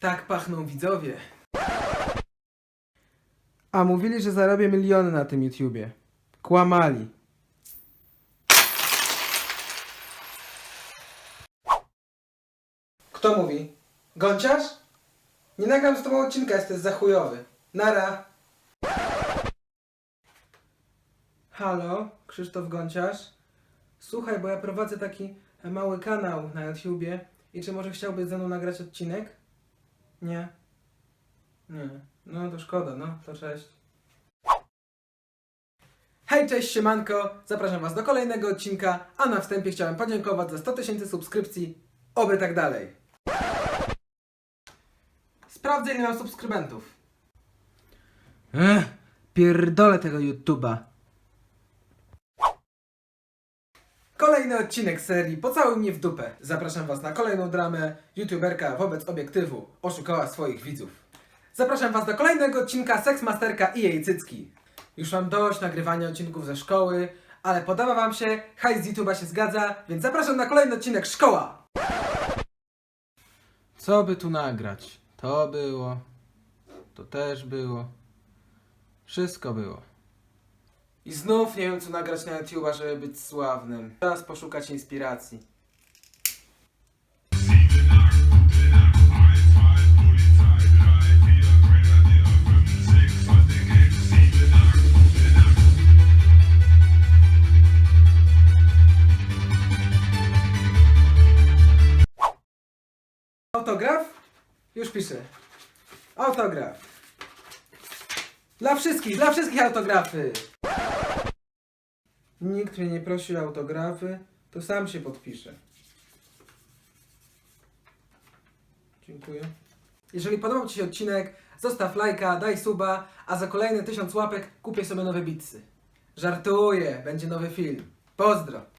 Tak pachną widzowie. A mówili, że zarobię miliony na tym YouTubie. Kłamali. Kto mówi? Gąciarz? Nie nagram z tobą odcinka, jesteś za chujowy. Nara. Halo, Krzysztof Gąciarz. Słuchaj, bo ja prowadzę taki mały kanał na YouTubie i czy może chciałbyś ze mną nagrać odcinek? Nie. Nie. No to szkoda, no to cześć. Hej, cześć, siemanko! Zapraszam Was do kolejnego odcinka, a na wstępie chciałem podziękować za 100 tysięcy subskrypcji, oby tak dalej. Sprawdzę ile mam subskrybentów. Ech, pierdolę tego YouTube'a. Kolejny odcinek serii Pocałuj mnie w dupę. Zapraszam Was na kolejną dramę. YouTuberka wobec obiektywu oszukała swoich widzów. Zapraszam Was do kolejnego odcinka Seksmasterka i jej cycki. Już mam dość nagrywania odcinków ze szkoły, ale podoba Wam się, hajs z YouTube'a się zgadza, więc zapraszam na kolejny odcinek Szkoła! Co by tu nagrać? To było, to też było, wszystko było. I znów nie wiem co nagrać na YouTube'a, żeby być sławnym. Czas poszukać inspiracji. Autograf? Już piszę. Autograf. Dla wszystkich, dla wszystkich autografy. Nikt mnie nie prosi o autografy, to sam się podpiszę. Dziękuję. Jeżeli podobał Ci się odcinek, zostaw lajka, daj suba, a za kolejne tysiąc łapek kupię sobie nowe bitsy. Żartuję, będzie nowy film. Pozdro!